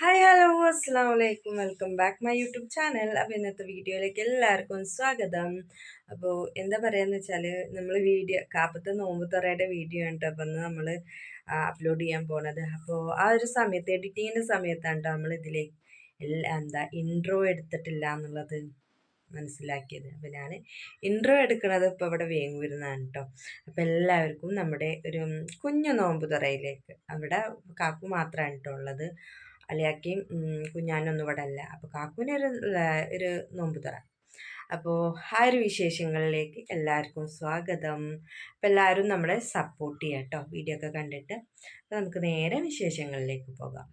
Hi hello അസ്സാം വലൈക്കും welcome back my YouTube channel അപ്പോൾ ഇന്നത്തെ വീഡിയോയിലേക്ക് എല്ലാവർക്കും സ്വാഗതം. അപ്പോൾ എന്താ പറയുകയെന്ന് വെച്ചാൽ നമ്മൾ വീഡിയോ കാപ്പത്തെ നോമ്പ് തുറയുടെ വീഡിയോ ഉണ്ട് അപ്പം നമ്മൾ അപ്ലോഡ് ചെയ്യാൻ പോണത്. അപ്പോൾ ആ ഒരു സമയത്ത് എഡിറ്റിങ്ങിന്റെ സമയത്താണ് നമ്മൾ ഇതിലേക്ക് എല്ലാ എന്താ ഇൻട്രോ എടുത്തിട്ടില്ല എന്നുള്ളത് മനസ്സിലാക്കിയത്. അപ്പോൾ ഞാൻ ഇൻട്രോ എടുക്കുന്നത് ഇപ്പോൾ ഇവിടെ വേങ്ങൂരുന്നതാണ് കേട്ടോ അപ്പോൾ എല്ലാവർക്കും നമ്മുടെ ഒരു കുഞ്ഞു നോമ്പ് തുറയിലേക്ക് അവിടെ കാക്കു മാത്രമാണ് കേട്ടോ ഉള്ളത്. അലിയാക്കിയും കുഞ്ഞാനൊന്നും ഇവിടെ അല്ല അപ്പോൾ കാക്കുവിനൊരു ഒരു നോമ്പ് തുറ. അപ്പോൾ ആ ഒരു വിശേഷങ്ങളിലേക്ക് എല്ലാവർക്കും സ്വാഗതം. അപ്പോൾ എല്ലാവരും നമ്മളെ സപ്പോർട്ട് ചെയ്യാം കേട്ടോ വീഡിയോ ഒക്കെ കണ്ടിട്ട്. അപ്പോൾ നമുക്ക് നേരെ വിശേഷങ്ങളിലേക്ക് പോകാം.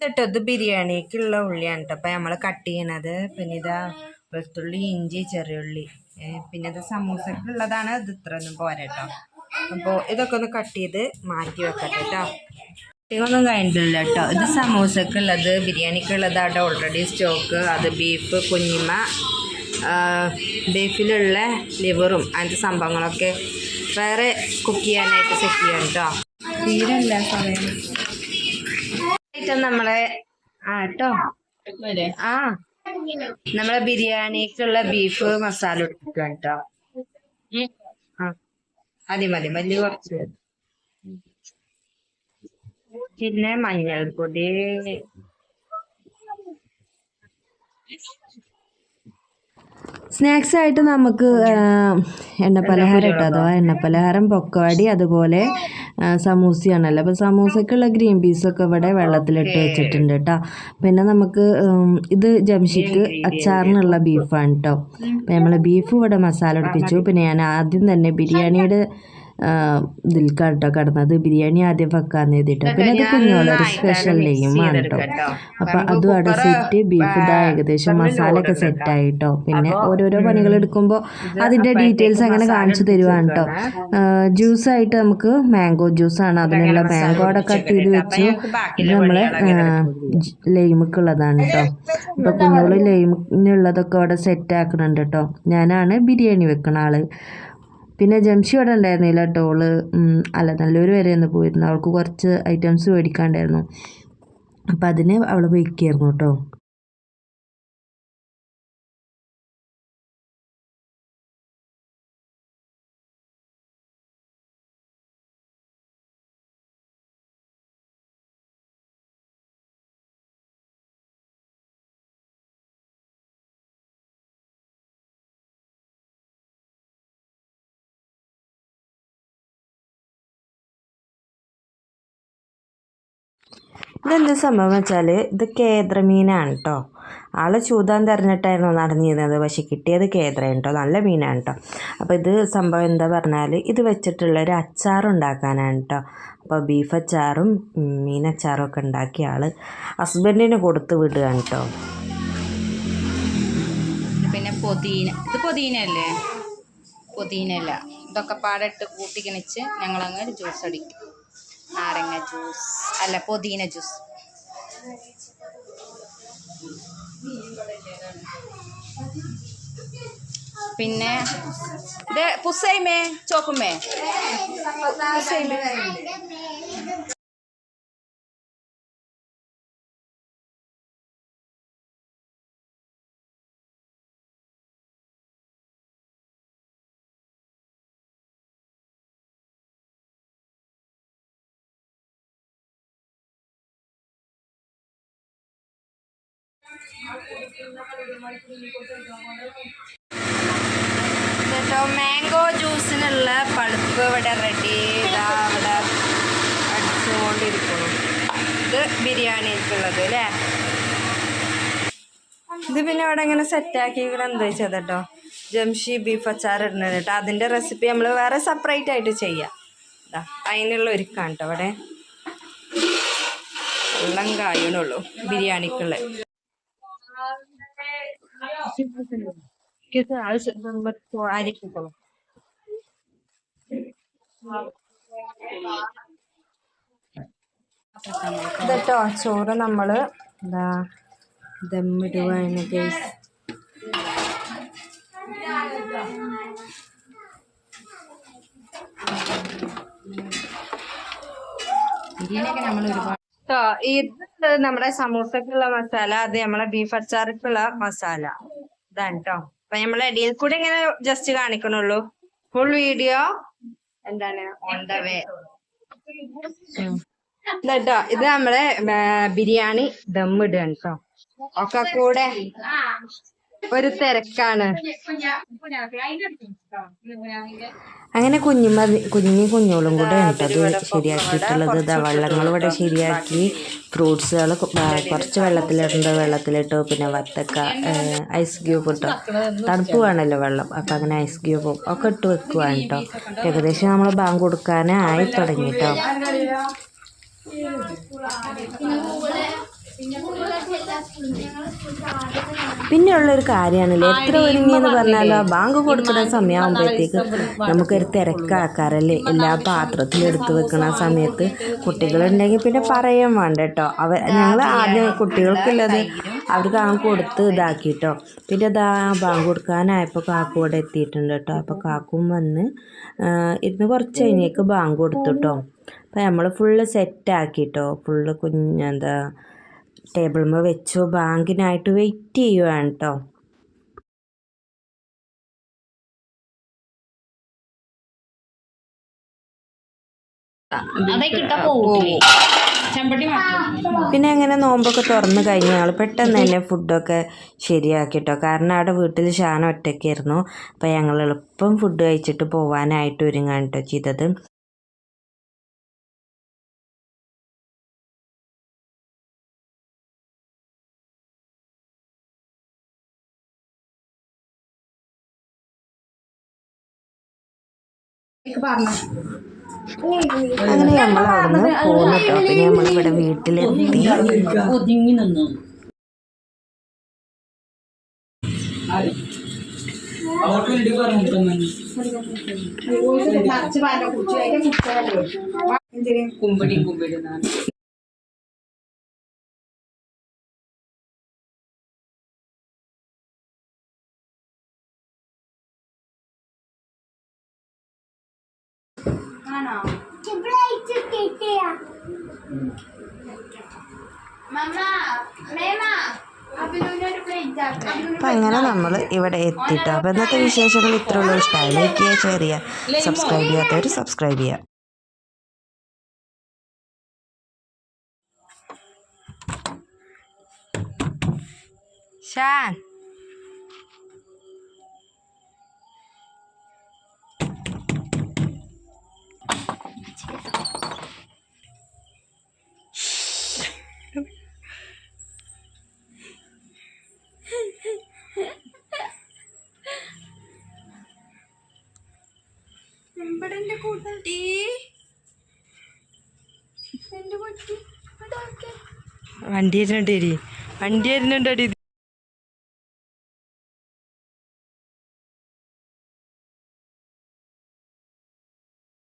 എന്നിട്ട് ഇത് ബിരിയാണിക്കുള്ള ഉള്ളിയാണ് കേട്ടോ അപ്പോൾ നമ്മൾ കട്ട് ചെയ്യണത്. പിന്നെ ഇതാ വെളുത്തുള്ളി ഇഞ്ചി ചെറിയുള്ളി പിന്നെ ഇത് സമൂസക്കുള്ളതാണ്. ഇത് ഇത്രയൊന്നും പോരാ കേട്ടോ അപ്പോൾ ഇതൊക്കെ ഒന്ന് കട്ട് ചെയ്ത് മാറ്റി വെക്കട്ടെ കേട്ടോ ഇതൊന്നും കഴിഞ്ഞിട്ടില്ല കേട്ടോ ഇത് സമൂസക്കുള്ളത് ബിരിയാണിക്കുള്ളത് അവിടെ ഓൾറെഡി സ്റ്റോക്ക് അത് ബീഫ് കുഞ്ഞിമ ബീഫിലുള്ള ലിവറും അതിന്റെ സംഭവങ്ങളൊക്കെ വേറെ കുക്ക് ചെയ്യാനായിട്ട് സെറ്റ് ചെയ്യാം കേട്ടോ തീരല്ല സമയം. നമ്മളെ ആ കേട്ടോ ആ നമ്മളെ ബിരിയാണിക്കുള്ള ബീഫ് മസാല എടുക്കുക കേട്ടോ ആ. മതി മതി മല്ലി കുറച്ച് പിന്നെ മഞ്ഞൾപ്പൊടി. സ്നാക്സ് ആയിട്ട് നമുക്ക് എണ്ണ എണ്ണപ്പലഹാരം ഇട്ടോ? അഥവാ എണ്ണപ്പലഹാരം പൊക്കവടി അതുപോലെ സമൂസയാണല്ലോ? അപ്പോൾ സമൂസയ്ക്കുള്ള ഗ്രീൻ പീസൊക്കെ ഇവിടെ വെള്ളത്തിലിട്ട് വെച്ചിട്ടുണ്ട് കേട്ടോ പിന്നെ നമുക്ക് ഇത് ജംഷിക്ക് അച്ചാറിനുള്ള ബീഫാണ് കേട്ടോ അപ്പോൾ നമ്മൾ ബീഫ് ഇവിടെ മസാല ഒടിപ്പിച്ചു പിന്നെ ഞാൻ ആദ്യം തന്നെ ബിരിയാണിയുടെ ഇതിൽക്കാണ് കേട്ടോ കിടന്നത് ബിരിയാണി ആദ്യം വെക്കാന്ന് എഴുതിട്ടോ പിന്നെ അത് കുഞ്ഞോളൊരു സ്പെഷ്യൽ നെയ്യുമാണ് കേട്ടോ. അപ്പം അതും അവിടെ സെറ്റ് ബീഫ് ഇതാ ഏകദേശം മസാല ഒക്കെ സെറ്റ് ആയിട്ടോ. പിന്നെ ഓരോരോ പണികൾ എടുക്കുമ്പോൾ അതിന്റെ ഡീറ്റെയിൽസ് അങ്ങനെ കാണിച്ചു തരുവാണ് കേട്ടോ ജ്യൂസായിട്ട് നമുക്ക് മാംഗോ ജ്യൂസാണ് അതിനുള്ള മാംഗോ അവിടെ കട്ട് ചെയ്ത് വെച്ച്. നമ്മൾ നമ്മൾ ലൈമുക്കുള്ളതാണ് കേട്ടോ അപ്പോൾ കുഞ്ഞോൾ ലൈമിനുള്ളതൊക്കെ അവിടെ സെറ്റ് ആക്കണുണ്ട് കേട്ടോ ഞാനാണ് ബിരിയാണി വെക്കണ ആൾ. പിന്നെ ജംഷി അവിടെ ഉണ്ടായിരുന്നില്ല കേട്ടോ. അല്ല നല്ലൊരു വരെ ഒന്ന് പോയിരുന്നു. അവൾക്ക് കുറച്ച് ഐറ്റംസ് മേടിക്കാണ്ടായിരുന്നു. അപ്പം അതിന് അവൾ വയ്ക്കായിരുന്നു കേട്ടോ. ഇതെന്ത് സംഭവം വെച്ചാൽ ഇത് കേദ്രമീനാണ് കേട്ടോ ആളെ ചൂതാൻ തിരഞ്ഞിട്ടായിരുന്നു നടന്നിരുന്നത്. പക്ഷെ കിട്ടിയത് കേദ്രയാണ് കേട്ടോ നല്ല മീനാണ് കേട്ടോ അപ്പോൾ ഇത് സംഭവം എന്താ പറഞ്ഞാൽ ഇത് വെച്ചിട്ടുള്ള ഒരു അച്ചാർ ഉണ്ടാക്കാനാണ് കേട്ടോ അപ്പോൾ ബീഫ് അച്ചാറും മീനച്ചാറും ഒക്കെ ഉണ്ടാക്കിയ ആൾ ഹസ്ബൻഡിന് കൊടുത്ത് വിടുകയാണ് കേട്ടോ പിന്നെ പൊതീന. ഇത് പൊതീന അല്ലേ പൊതീന അല്ല ഇതൊക്കെ പാടിട്ട് കൂട്ടിക്കണിച്ച് ഞങ്ങളങ്ങ് ജ്യൂസ് അടിക്കും. നാരങ്ങ ജ്യൂസ് അല്ല പുതിന ജ്യൂസ് പിന്നെ ഇത് പുസൈമേ ചോക്കുമേ? പുസൈമേ മാംഗോ ജ്യൂസിനുള്ള പൾപ്പ് ഇവിടെ റെഡി ഇവിടെ അടിച്ചുകൊണ്ടിരിക്കുന്നു. ഇത് ബിരിയാണിക്കുള്ളത് അല്ലേ? ഇത് പിന്നെ അവിടെ ഇങ്ങനെ സെറ്റാക്കി ഇവിടെ എന്താ വെച്ചത് കേട്ടോ? ജംഷി ബീഫ് അച്ചാർ ഇടുന്നത് കേട്ടോ. അതിന്റെ റെസിപ്പി നമ്മൾ വേറെ സെപ്പറേറ്റ് ആയിട്ട് ചെയ്യാം. അതിനുള്ള ഒരുക്കാണ് കേട്ടോ അവിടെ വെള്ളം കായണുള്ളൂ ഇതട്ടോ? ചോറ് നമ്മൾ എന്താ ദമ്മിടുവാണ് ഗേസ് ബിരിയാണിയൊക്കെ നമ്മൾ ഒരുപാട് ഇത് നമ്മുടെ സമൂസക്കുള്ള മസാല അത് നമ്മളെ ബീഫ് അച്ചാർക്കുള്ള മസാല. ഇതാണ് കേട്ടോ അപ്പൊ നമ്മളെ ഇടയിൽ കൂടെ ഇങ്ങനെ ജസ്റ്റ് കാണിക്കണുള്ളൂ. ഫുൾ വീഡിയോ എന്താണ്? ഓൺ ദ വേ കേട്ടോ ഇത് നമ്മളെ ബിരിയാണി ദം ഇടുകയാണ് കേട്ടോ ഒക്കെ കൂടെ. ഒരു തിരക്കാണ്. അങ്ങനെ കുഞ്ഞുമ്മ കുഞ്ഞി കുഞ്ഞോളും കൂടെ ഉണ്ട്. അത് ശരിയാക്കിയിട്ടുള്ളത് ഇതാ വെള്ളങ്ങൾ ഇവിടെ ശരിയാക്കി. ഫ്രൂട്ട്സുകൾ കുറച്ച് വെള്ളത്തിലിട്ടുണ്ട് വെള്ളത്തിലിട്ടു. പിന്നെ വത്തക്ക ഏഹ്, ഐസ് ക്യൂബ് ഇട്ടോ. തണുപ്പ് വേണമല്ലോ വെള്ളം. അപ്പം അങ്ങനെ ഐസ് ക്യൂബും ഒക്കെ ഇട്ട് വെക്കുവാണ് കേട്ടോ ഏകദേശം നമ്മൾ ബാങ്ക് കൊടുക്കാനായി തുടങ്ങി കേട്ടോ പിന്നെയുള്ളൊരു കാര്യമാണല്ലേ എത്ര ഒരുങ്ങി എന്ന് പറഞ്ഞാലോ ബാങ്ക് കൊടുക്കുന്ന സമയമാകുമ്പോഴത്തേക്ക് നമുക്കൊരു തിരക്കാക്കാറല്ലേ എല്ലാ പാത്രത്തിലും എടുത്തു വെക്കുന്ന സമയത്ത് കുട്ടികളുണ്ടെങ്കിൽ പിന്നെ പറയാൻ വേണ്ട കേട്ടോ. അവ ഞങ്ങൾ ആദ്യം കുട്ടികൾക്കുള്ളത് അവർക്ക് ആ കൊടുത്ത് ഇതാക്കിട്ടോ. പിന്നെ ഇതാ ബാങ്ക് കൊടുക്കാനായപ്പോൾ കാക്കു ഇവിടെ എത്തിയിട്ടുണ്ട് കേട്ടോ. അപ്പോൾ കാക്കും വന്ന് ഇരുന്ന് ഇന്ന് കുറച്ച് കഴിഞ്ഞേക്ക് ബാങ്ക് കൊടുത്തു കേട്ടോ. അപ്പോൾ നമ്മൾ ഫുള്ള് സെറ്റാക്കി കേട്ടോ ഫുള്ള് കുഞ്ഞ് ടേബിൾമ വെച്ചു. ബാങ്കിനായിട്ട് വെയിറ്റ് ചെയ്യുവാണ് കേട്ടോ പിന്നെ അങ്ങനെ നോമ്പൊക്കെ തുറന്നു കഴിഞ്ഞ ഞങ്ങൾ പെട്ടെന്ന് തന്നെ ഫുഡൊക്കെ ശരിയാക്കി കേട്ടോ കാരണം അവിടെ വീട്ടിൽ ഷാൻ ഒറ്റയ്ക്കായിരുന്നു. അപ്പം ഞങ്ങൾ എളുപ്പം ഫുഡ് കഴിച്ചിട്ട് പോവാനായിട്ട് ഒരുങ്ങാണ് കേട്ടോ ചെയ്തത്. അങ്ങനെ നമ്മൾ അവിടുന്ന് പോന്നു കേട്ടോ. പിന്നെ നമ്മളിവിടെ വീട്ടിലെത്തി. ഒതുങ്ങി നിന്നു കുമ്പടി കുമ്പടി എന്നാണ് അപ്പം അങ്ങനെ നമ്മൾ ഇവിടെ എത്തിട്ടോ. അപ്പോൾ ഇന്നത്തെ വിശേഷങ്ങൾ ഇത്രയുള്ള. ഇഷ്ടമായി ലൈക്ക് ചെയ്യുക ഷെയർ ചെയ്യുക സബ്സ്ക്രൈബ് ചെയ്യാത്തവർ സബ്സ്ക്രൈബ് ചെയ്യുക ഷാൻ. വണ്ടി വരുന്നുണ്ട് വണ്ടി വരുന്നുണ്ടടി